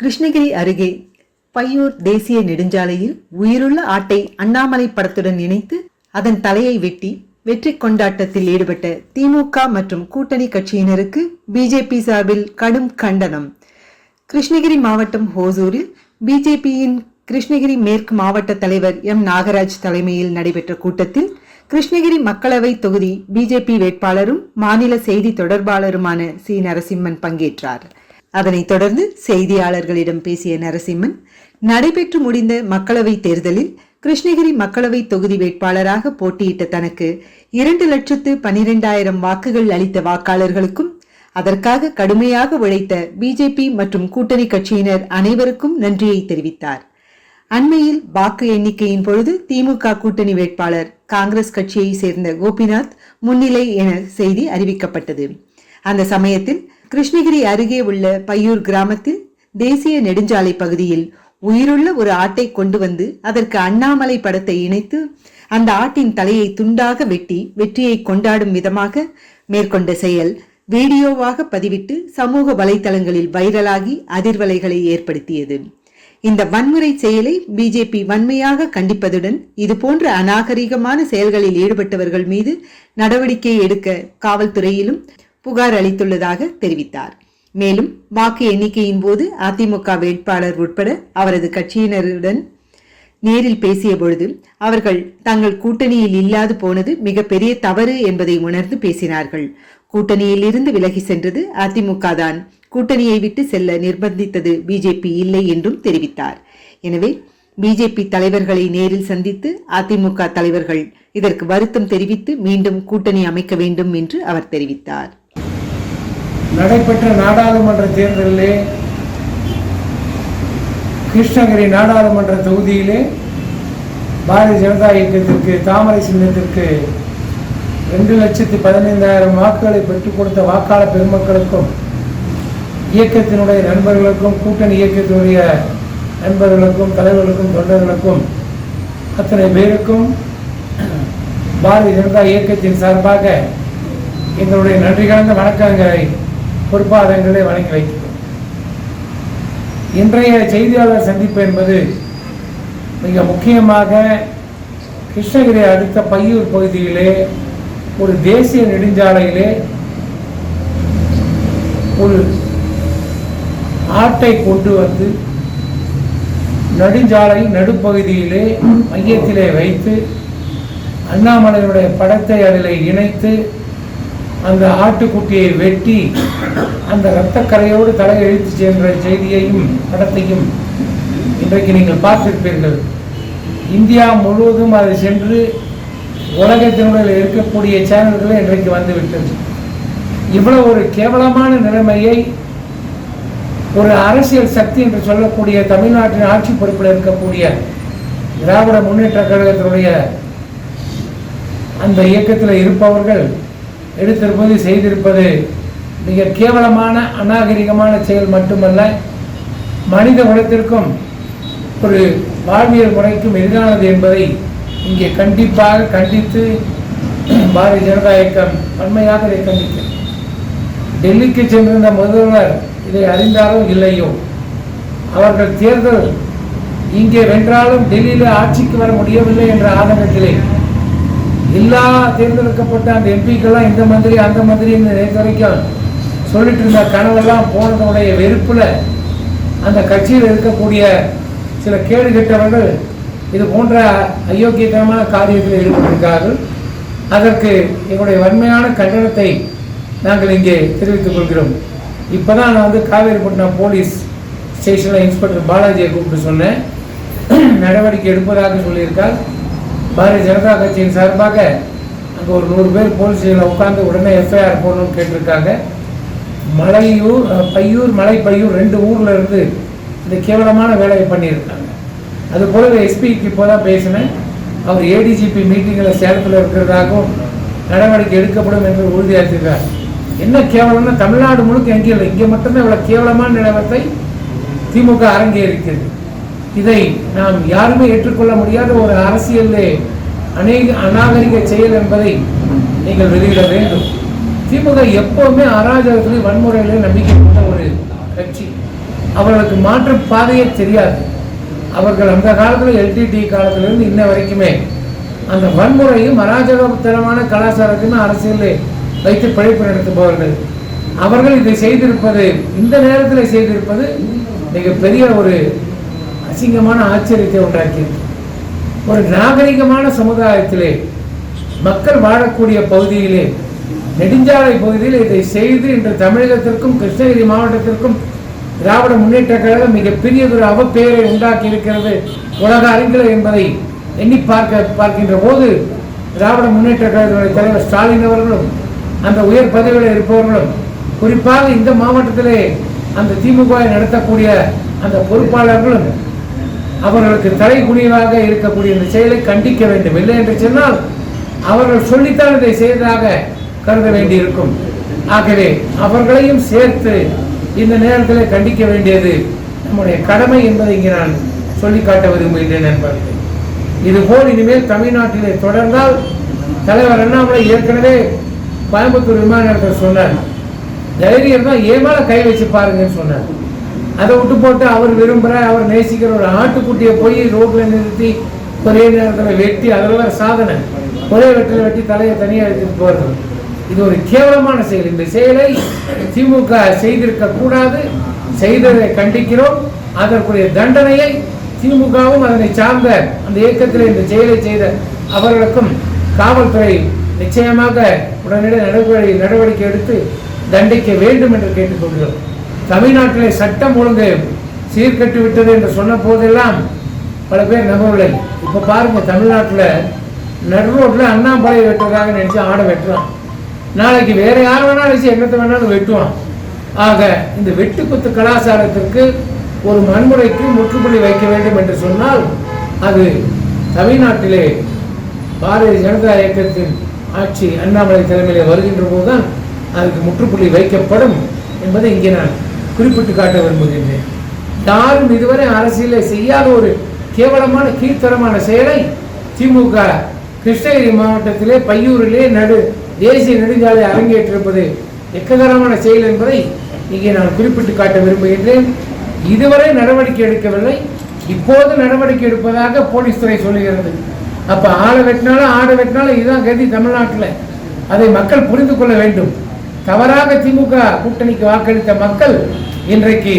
கிருஷ்ணகிரி அருகே பையூர் தேசிய நெடுஞ்சாலையில் உயிருள்ள ஆட்டை அண்ணாமலை படத்துடன் இணைத்து அதன் தலையை வெட்டி வெற்றி கொண்டாட்டத்தில் ஈடுபட்ட திமுக மற்றும் கூட்டணி கட்சியினருக்கு பிஜேபி சார்பில் கடும் கண்டனம். கிருஷ்ணகிரி மாவட்டம் ஹோசூரில் பிஜேபியின் கிருஷ்ணகிரி மேற்கு மாவட்ட தலைவர் எம். நாகராஜ் தலைமையில் நடைபெற்ற கூட்டத்தில் கிருஷ்ணகிரி மக்களவை தொகுதி பிஜேபி வேட்பாளரும் மாநில செய்தி தொடர்பாளருமான சி. நரசிம்மன் பங்கேற்றார். அதனைத் தொடர்ந்து செய்தியாளர்களிடம் பேசிய நரசிம்மன் நடைபெற்று முடிந்த மக்களவை தேர்தலில் கிருஷ்ணகிரி மக்களவை தொகுதி வேட்பாளராக போட்டியிட்ட தனக்கு இரண்டு லட்சத்து பனிரெண்டாயிரம் வாக்குகள் அளித்த வாக்காளர்களுக்கும் அதற்காக கடுமையாக உழைத்த பிஜேபி மற்றும் கூட்டணி கட்சியினர் அனைவருக்கும் நன்றியை தெரிவித்தார். அண்மையில் வாக்கு எண்ணிக்கையின் பொழுது திமுக கூட்டணி வேட்பாளர் காங்கிரஸ் கட்சியை சேர்ந்த கோபிநாத் முன்னிலை என செய்தி அறிவிக்கப்பட்டது. அந்த சமயத்தில் கிருஷ்ணகிரி அருகே உள்ள பையூர் கிராமத்தில் தேசிய நெடுஞ்சாலை பகுதியில் உயிருள்ள ஒரு ஆட்டை கொண்டு வந்து அதற்கு அண்ணாமலை படத்தை இணைத்து அந்த ஆட்டின் தலையை துண்டாக வெட்டி வெற்றியை கொண்டாடும் விதமாக மேற்கொண்ட செயல் வீடியோவாக பதிவிட்டு சமூக வலைதளங்களில் வைரலாகி அதிர்வலைகளை ஏற்படுத்தியது. இந்த வன்முறை செயலை பிஜேபி வன்மையாக கண்டிப்பதுடன் இதுபோன்ற அநாகரிகமான செயல்களில் ஈடுபட்டவர்கள் மீது நடவடிக்கை எடுக்க காவல்துறையிலும் புகார் அளித்துள்ளதாக தெரிவித்தார். மேலும் வாக்கு எண்ணிக்கையின் போது அதிமுக வேட்பாளர் உட்பட அவரது கட்சியினருடன் நேரில் பேசிய பொழுது அவர்கள் தங்கள் கூட்டணியில் இல்லாது போனது மிகப்பெரிய தவறு என்பதை உணர்ந்து பேசினார்கள். கூட்டணியில் இருந்து விலகி சென்றது அதிமுக தான். கூட்டணியை விட்டு செல்ல நிர்பந்தித்தது பிஜேபி இல்லை என்றும் தெரிவித்தார். எனவே பிஜேபி தலைவர்களை நேரில் சந்தித்து அதிமுக தலைவர்கள் இதற்கு வருத்தம் தெரிவித்து மீண்டும் கூட்டணி அமைக்க வேண்டும் என்று அவர் தெரிவித்தார். நடைபெற்ற நாடாளுமன்ற தேர்தலிலே கிருஷ்ணகிரி நாடாளுமன்ற தொகுதியிலே பாரதிய ஜனதா இயக்கத்திற்கு தாமரை சின்னத்திற்கு ரெண்டு லட்சத்தி பதினைந்தாயிரம் வாக்குகளை பெற்றுக் கொடுத்த வாக்காளர் பெருமக்களுக்கும் இயக்கத்தினுடைய நண்பர்களுக்கும் கூட்டணி இயக்கத்தினுடைய நண்பர்களுக்கும் தலைவர்களுக்கும் தொண்டர்களுக்கும் அத்தனை பேருக்கும் பாரதிய ஜனதா இயக்கத்தின் சார்பாக எங்களுடைய நன்றி கலந்த வணக்கங்களை பொறுப்பாதங்களை வழங்கி வைக்கிறோம் இன்றைய செய்தியாளர் சந்திப்பு என்பது மிக முக்கியமாக கிருஷ்ணகிரி அடுத்த பையூர் பகுதியிலே ஒரு தேசிய நெடுஞ்சாலையிலே ஒரு ஆட்டை கொண்டு வந்து நெடுஞ்சாலை நடுப்பகுதியிலே மையத்திலே வைத்து அண்ணாமலையுடைய படத்தை அதில் இணைத்து அந்த ஆட்டுக்குட்டியை வெட்டி அந்த இரத்தக்கரையோடு தலை இழுத்து சென்ற செய்தியையும் படத்தையும் இன்றைக்கு நீங்கள் பார்த்திருப்பீர்கள். இந்தியா முழுவதும் அது சென்று உலகத்தினுடைய இருக்கக்கூடிய சேனல்களே இன்றைக்கு வந்துவிட்டது. இவ்வளவு ஒரு கேவலமான நிலைமையை ஒரு அரசியல் சக்தி என்று சொல்லக்கூடிய தமிழ்நாட்டின் ஆட்சி பொறுப்பில் இருக்கக்கூடிய திராவிட முன்னேற்ற கழகத்தினுடைய அந்த இயக்கத்தில் இருப்பவர்கள் எடுத்திருப்பது செய்திருப்பது மிக கேவலமான அநாகரிகமான செயல் மட்டுமல்ல மனித குலத்திற்கும் ஒரு வாழ்வியல் முறைக்கும் எதிரானது என்பதை இங்கே கண்டிப்பாக கண்டித்து பாரதிய ஜனதா இயக்கம் வன்மையாக இதை கண்டிக்கும் டெல்லிக்கு சென்றிருந்த முதல்வர் இதை அறிந்தாரோ இல்லையோ? அவர்கள் தேர்தல் இங்கே வென்றாலும் டெல்லியில் ஆட்சிக்கு வர முடியவில்லை என்ற ஆதங்கத்திலே எல்லா தேர்ந்தெடுக்கப்பட்ட அந்த எம்பிக்கெல்லாம் இந்த மந்திரி அந்த மந்திரின்னு நேற்று வரைக்கும் சொல்லிட்டு இருந்த கனவெல்லாம் போனதனுடைய வெறுப்பில் அந்த கட்சியில் இருக்கக்கூடிய சில கேடு கெட்டவர்கள் இது போன்ற அயோக்கியத்தனமான காரியத்தில் ஈடுபட்டிருக்கிறார்கள். அதற்கு எங்களுடைய வன்மையான கண்டனத்தை நாங்கள் இங்கே தெரிவித்துக் கொள்கிறோம். இப்போ தான் நான் வந்து காவேரிப்பட்டினம் போலீஸ் ஸ்டேஷனில் இன்ஸ்பெக்டர் பாலாஜியை கூப்பிட்டு சொன்னேன். நடவடிக்கை எடுப்பதாக சொல்லியிருக்கார். பாரதிய ஜனதா கட்சியின் சார்பாக அங்கே ஒரு நூறு பேர் போலீஸ் உட்காந்து உடனே எஃப்ஐஆர் போடணும்னு கேட்டிருக்காங்க. மலையூர் பையூர் மலை பையூர் ரெண்டு ஊரில் இருந்து இந்த கேவலமான வேலையை பண்ணியிருக்காங்க. அது போல எஸ்பிக்கு இப்போ தான் பேசினேன். அவர் ஏடிஜிபி மீட்டிங்கில் சேலத்தில் இருக்கிறதாகவும் நடவடிக்கை எடுக்கப்படும் என்று உறுதியாற்றிருக்கார் என்ன கேவலம்னா தமிழ்நாடு முழுக்க எங்கேயும் இல்லை. இங்கே மட்டும்தான் இவ்வளோ கேவலமான நிலவரத்தை திமுக அரங்கேறிக்கிறது. இதை நாம் யாருமே ஏற்றுக்கொள்ள முடியாத ஒரு அரசியலே அநேக அநாகரிக செயல் என்பதை நீங்கள் வெளியிட வேண்டும். திமுக எப்பவுமே அராஜகத்திலும் வன்முறையிலும் நம்பிக்கை கொண்ட ஒரு கட்சி. அவர்களுக்கு மாற்று பாதையே தெரியாது. அவர்கள் அந்த காலத்தில் எல்டிடி காலத்திலிருந்து இன்ன வரைக்குமே அந்த வன்முறையும் அராஜகத்தனமான கலாச்சாரத்தையும் அரசியலில் வைத்து பிழைப்பு நடத்துபவர்கள். அவர்கள் இதை செய்திருப்பது இந்த நேரத்தில் செய்திருப்பது மிகப்பெரிய ஒரு அசிங்கமான ஆச்சரியத்தை உண்டாக்கியது. ஒரு நாகரிகமான சமுதாயத்திலே மக்கள் வாழக்கூடிய பகுதியிலே நெடுஞ்சாலை பகுதியில் இதை செய்து இன்று தமிழகத்திற்கும் கிருஷ்ணகிரி மாவட்டத்திற்கும் திராவிட முன்னேற்ற கழகம் மிகப்பெரியதொரு அவப்பெயரை உண்டாக்கி இருக்கிறது உலக அறிஞர் என்பதை எண்ணி பார்க்க பார்க்கின்ற போது திராவிட முன்னேற்ற கழகத்துடைய தலைவர் ஸ்டாலின் அவர்களும் அந்த உயர் பதவியில் இருப்பவர்களும் குறிப்பாக இந்த மாவட்டத்திலே அந்த திமுக நடத்தக்கூடிய அந்த பொறுப்பாளர்களும் அவர்களுக்கு தலை குனிவாக இருக்கக்கூடிய இந்த செயலை கண்டிக்க வேண்டும். இல்லை என்று சொன்னால் அவர்கள் சொல்லித்தான் இதை செய்ததாக கருத வேண்டியிருக்கும். ஆகவே அவர்களையும் சேர்த்து இந்த நேரத்தில் கண்டிக்க வேண்டியது நம்முடைய கடமை என்பதை இங்கே நான் சொல்லி காட்ட விரும்புகின்றேன் நண்பர்களே. இதுபோல் இனிமேல் தமிழ்நாட்டிலே தொடர்ந்தால் தலைவர் அண்ணாமலை ஏற்கனவே கோயம்புத்தூர் விமான நிலையத்தில் சொன்னார். தைரியம் தான் ஏமால கை வச்சு பாருங்கன்னு சொன்னார். அதை விட்டு போட்டு அவர் விரும்புகிற அவர் நேசிக்கிற ஒரு ஆட்டுக்குட்டியை போய் ரோட்டில் நிறுத்தி ஒரே நேரத்தில் வெட்டி அதில் சாதனை. ஒரே வெட்டில் வெட்டி தலையை தனியாக எடுத்துட்டு போகிறது இது ஒரு கேவலமான செயல். இந்த செயலை திமுக செய்திருக்க கூடாது. செய்ததை கண்டிக்கிறோம். அதற்குரிய தண்டனையை திமுகவும் அதனை சார்ந்த அந்த இயக்கத்தில் இந்த செயலை செய்த அவர்களுக்கும் காவல்துறை நிச்சயமாக உடனடி நடவடிக்கை நடவடிக்கை எடுத்து தண்டிக்க வேண்டும் என்று கேட்டுக்கொள்கிறோம். தமிழ்நாட்டிலே சட்டம் ஒழுங்கு சீர்கட்டு விட்டது என்று சொன்ன போதெல்லாம் பல பேர் நம்பவில்லை. இப்போ பாருங்க தமிழ்நாட்டில் நடு ரோட்டில் அண்ணாமலை வெட்டுறதாக நினச்சி ஆடை வெட்டுறான். நாளைக்கு வேற யார் வேணாலும் நினச்சி எங்கத்தை வேணாலும் வெட்டுவான். ஆக இந்த வெட்டுக்குத்து கலாச்சாரத்திற்கு ஒரு வன்முறைக்கு முற்றுப்புள்ளி வைக்க வேண்டும் என்று சொன்னால் அது தமிழ்நாட்டிலே பாரதிய ஜனதா இயக்கத்தின் ஆட்சி அண்ணாமலை தலைமையில் வருகின்ற போதுதான் அதுக்கு முற்றுப்புள்ளி வைக்கப்படும் என்பதை இங்கே நான் குறிப்பிட்டு காட்ட விரும்புகின்றேன். யாரும் இதுவரை அரசியலை செய்யாத ஒரு கேவலமான கீழ்த்தரமான செயலை திமுக கிருஷ்ணகிரி மாவட்டத்திலே பையூரிலே நடு தேசிய நெடுஞ்சாலை அரங்கேற்றிருப்பது எக்ககரமான செயல் என்பதை இங்கே நான் குறிப்பிட்டு காட்ட விரும்புகின்றேன். இதுவரை நடவடிக்கை எடுக்கவில்லை. இப்போது நடவடிக்கை எடுப்பதாக போலீஸ் துறை சொல்லுகிறது. அப்போ ஆளை வெட்டினாலும் ஆடை வெட்டினாலும் இதுதான் கதி தமிழ்நாட்டில். அதை மக்கள் புரிந்து கொள்ள வேண்டும். தவறாக திமுக கூட்டணிக்கு வாக்களித்த மக்கள் இன்றைக்கு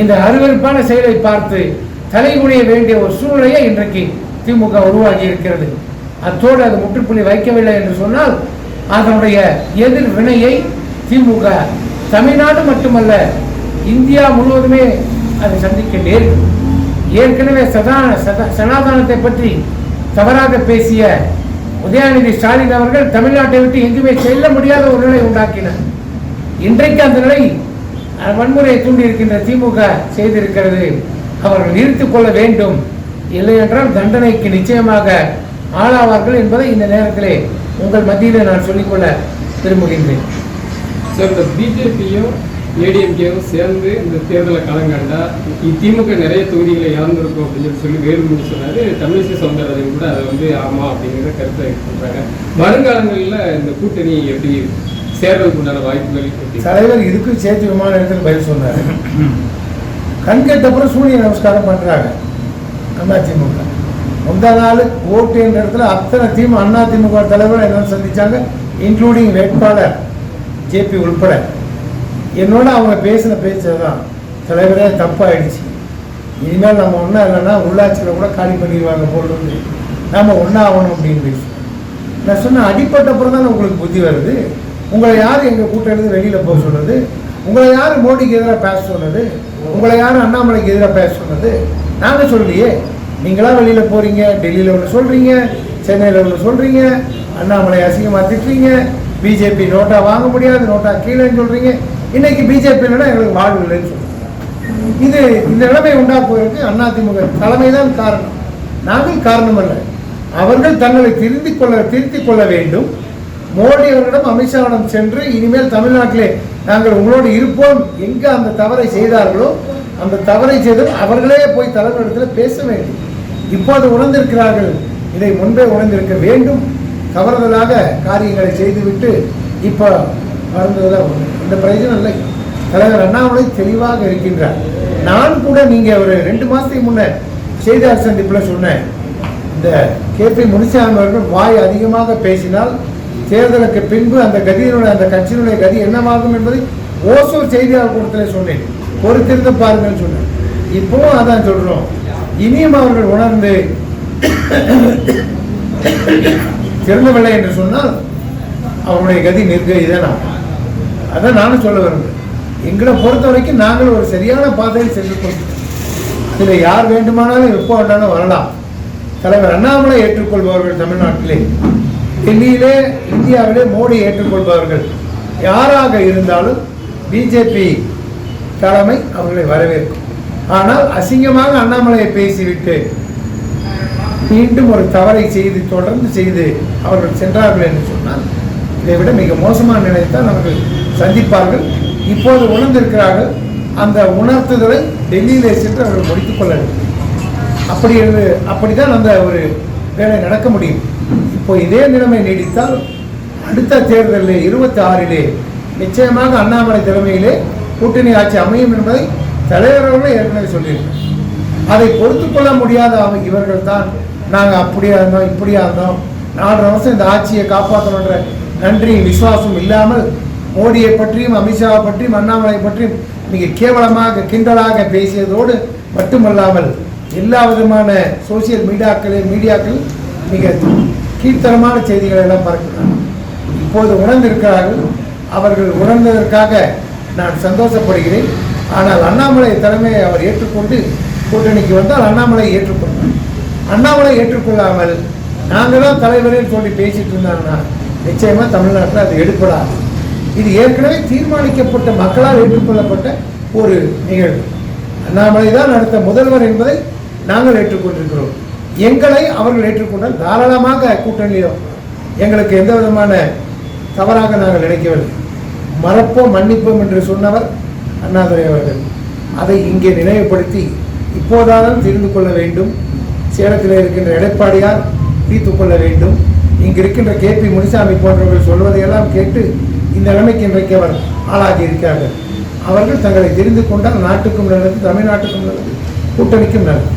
இந்த அருவருப்பான செயலை பார்த்து தலைகுனிய வேண்டிய ஒரு சூழ்நிலையை இன்றைக்கு திமுக உருவாகி இருக்கிறது. அத்தோடு அது முற்றுப்புள்ளி வைக்கவில்லை என்று சொன்னால் அதனுடைய எதிர் வினையை திமுக தமிழ்நாடு மட்டுமல்ல இந்தியா முழுவதுமே அதை சந்திக்க நேரிடும் ஏற்கனவே சதா சனாதனத்தை பற்றி தவறாக பேசிய உதயாநிதி ஸ்டாலின் அவர்கள் தமிழ்நாட்டை விட்டு எங்குமே செல்ல முடியாத ஒரு நிலை உண்டாக்கினார். இன்றைக்கு அந்த நிலை வன்முறையை தூண்டியிருக்கின்ற திமுக செய்திருக்கிறது. அவர்கள் நிறுத்திக் கொள்ள வேண்டும். இல்லை என்றால் தண்டனைக்கு நிச்சயமாக ஆளாவார்கள் என்பதை இந்த நேரத்திலே உங்கள் மத்தியிலே நான் சொல்லிக்கொள்ள விரும்புகின்றேன். சார் இந்த பிஜேபியும் ஏடிஎம்கேவும் சேர்ந்து இந்த தேர்தலை களங்கண்டா திமுக நிறைய தொகுதிகளை இழந்திருக்கும் அப்படின்னு சொல்லி வேலுமணி சொன்னாரு. தமிழிசை சவுந்தரராஜன் கூட அதை வந்து ஆமா அப்படிங்கிற கருத்தை சொல்றாங்க. வருங்காலங்களில் இந்த கூட்டணி எப்படி சேர்றதுக்கு உண்டான வாய்ப்புகள் தலைவர் இதுக்கும் சேர்த்து விமான நிலையத்தில் பதில் சொன்னார். கண் சூரிய நமஸ்காரம் பண்ணுறாங்க அதிமுக திமுக. முந்தா நாள் ஓட்டு என்ற இடத்துல அத்தனை திமுக அண்ணா திமுக தலைவர் என்ன சந்திச்சாங்க இன்க்ளூடிங் வேட்பாளர் ஜேபி உள்பட. என்னோட அவங்க பேசின பேச்சு தான் தலைவரே தப்பாயிடுச்சு. இனிமேல் நம்ம ஒன்றா இல்லைன்னா உள்ளாட்சியில் கூட காலி பண்ணிடுவாங்க போடுறது நாம் ஒன்றா ஆகணும் அப்படின்னு பேசுவோம். நான் சொன்னேன் அடிப்பட்டப்புறம் தான் உங்களுக்கு புத்தி வருது. உங்களை யார் எங்கள் கூட்டணிந்து வெளியில் போக சொன்னது உங்களை யார் மோடிக்கு எதிராக பேச சொன்னது உங்களை யார் அண்ணாமலைக்கு எதிராக பேச சொன்னது நாங்கள் சொல்லலையே. நீங்களாம் வெளியில் போகிறீங்க டெல்லியில் ஒன்று சொல்கிறீங்க சென்னையில் ஒன்று சொல்கிறீங்க அண்ணாமலை அசிங்கமாக திட்டுறீங்க பிஜேபி நோட்டா வாங்க முடியாது நோட்டா கீழேன்னு சொல்கிறீங்க இன்னைக்கு பிஜேபி இல்லைன்னா எங்களுக்கு வாழ்வு இல்லைன்னு சொல்கிறீங்க இது இந்த நிலைமை உண்டாக்குவதற்கு அதிமுக தலைமைதான் காரணம். நாங்கள் காரணம் அல்ல அவர்கள் தங்களை திருத்திக் கொள்ள திருத்திக் கொள்ள வேண்டும். மோடி அவர்களிடம் அமித்ஷாவிடம் சென்று இனிமேல் தமிழ்நாட்டிலே நாங்கள் உங்களோடு இருப்போம். எங்க அந்த தவறை செய்தார்களோ அந்த தவறை செய்து அவர்களே போய் தலைவரிடத்தில் பேச வேண்டும். இப்போது உணர்ந்திருக்கிறார்கள். இதை முன்பே உணர்ந்திருக்க வேண்டும். தவறுதலாக காரியங்களை செய்துவிட்டு இப்போ மறந்ததில் இந்த பிரயோஜனம் இல்லை. தலைவர் அண்ணாமலை தெளிவாக இருக்கின்றார். நான் கூட நீங்கள் ஒரு ரெண்டு மாதத்துக்கு முன்னே செய்தியாளர் சந்திப்பில் சொன்னேன். இந்த கேபி முனிசாமி அவர்கள் வாய் அதிகமாக பேசினால் தேர்தலுக்கு பின்பு அந்த கதியினுடைய அந்த கட்சியினுடைய கதி என்னவாகும் என்பதை ஓசூர் செய்தியாளர் கூட்டத்தில் சொன்னேன். பொறுத்திருந்து பாருங்கன்னு சொன்னேன். இப்போவும் அதான் சொல்றோம். இனியும் அவர்கள் உணர்ந்து திறந்தவில்லை என்று சொன்னால் அவருடைய கதி நிர்கதிதான் அதான் நானும் சொல்ல விரும்புகிறேன். எங்களை பொறுத்த வரைக்கும் நாங்கள் ஒரு சரியான பாதையில் சென்று கொண்டோம் இதில் யார் வேண்டுமானாலும் எப்போ வேண்டாலும் வரலாம். தலைவர் அண்ணாமலை ஏற்றுக்கொள்பவர்கள் தமிழ்நாட்டிலே. டெல்லியிலே இந்தியாவிலே மோடி ஏற்றுக்கொள்பவர்கள் யாராக இருந்தாலும் பிஜேபி தலைமை அவர்களை வரவேற்கும். ஆனால் அசிங்கமாக அண்ணாமலையை பேசிவிட்டு மீண்டும் ஒரு தவறை செய்து தொடர்ந்து செய்து அவர்கள் சென்றார்கள் என்று சொன்னால் இதை விட மிக மோசமான நிலையைத்தான் அவர்கள் சந்திப்பார்கள். இப்போது உணர்ந்திருக்கிறார்கள் அந்த உணர்த்துதலை டெல்லியிலே சென்று அவர்கள் முடித்துக் கொள்ள வேண்டும். அப்படி இருந்து- அப்படிதான் அந்த ஒரு வேலை நடக்க முடியும். இப்போ இதே நிலைமை நீடித்தால் அடுத்த தேர்தலில் இருபத்தி ஆறிலே நிச்சயமாக அண்ணாமலை தலைமையிலே கூட்டணி ஆட்சி அமையும் என்பதை தலைவர்கள் ஏற்கனவே சொல்லியிருக்கிறார். அதை பொறுத்து கொள்ள முடியாத அவ- இவர்கள் தான். நாங்கள் அப்படியா இருந்தோம் இப்படியா இருந்தோம். நாலரை வருஷம் இந்த ஆட்சியை காப்பாற்றணுன்ற நன்றி விசுவாசம் இல்லாமல் மோடியை பற்றியும் அமித்ஷாவை பற்றியும் அண்ணாமலை பற்றியும் மிக கேவலமாக கிண்டலாக பேசியதோடு மட்டுமல்லாமல் எல்லா விதமான சோசியல் மீடியாக்களில் மீடியாக்கள் மிக கீழ்த்தரமான செய்திகளை எல்லாம் பறக்கிறாங்க இப்போது உணர்ந்திருக்கிறார்கள். அவர்கள் உணர்ந்ததற்காக நான் சந்தோஷப்படுகிறேன். ஆனால் அண்ணாமலை தலைமையை அவர் ஏற்றுக்கொண்டு கூட்டணிக்கு வந்தால் அண்ணாமலை ஏற்றுக்கொண்டார் அண்ணாமலை ஏற்றுக்கொள்ளாமல் நாங்கள் தான் தலைவரேன்னு சொல்லி பேசிட்டு இருந்தாங்கன்னா நிச்சயமாக தமிழ்நாட்டில் அது எடுப்படாது இது ஏற்கனவே தீர்மானிக்கப்பட்ட மக்களால் ஏற்றுக்கொள்ளப்பட்ட ஒரு நிகழ்வு. அண்ணாமலை தான் அடுத்த முதல்வர் என்பதை நாங்கள் ஏற்றுக்கொண்டிருக்கிறோம். எங்களை அவர்கள் ஏற்றுக்கொண்டால் தாராளமாக கூட்டணியிலும் எங்களுக்கு எந்த விதமான தவறாக நாங்கள் நினைக்கவில்லை. மறப்போம் மன்னிப்போம் என்று சொன்னவர் அண்ணாதுரை அவர்கள். அதை இங்கே நினைவுபடுத்தி இப்போதாலும் தெரிந்து கொள்ள வேண்டும். சேலத்தில் இருக்கின்ற எடப்பாடியார் தீர்த்து கொள்ள வேண்டும். இங்கு இருக்கின்ற கே பி முனிசாமி போன்றவர்கள் சொல்வதையெல்லாம் கேட்டு இந்த நிலைமைக்கு இன்றைக்கு அவர் ஆளாகி இருக்கிறார்கள். அவர்கள் தங்களை தெரிந்து கொண்டால் நாட்டுக்கும் நல்லது தமிழ்நாட்டுக்கும் நல்லது கூட்டணிக்கும் நல்லது.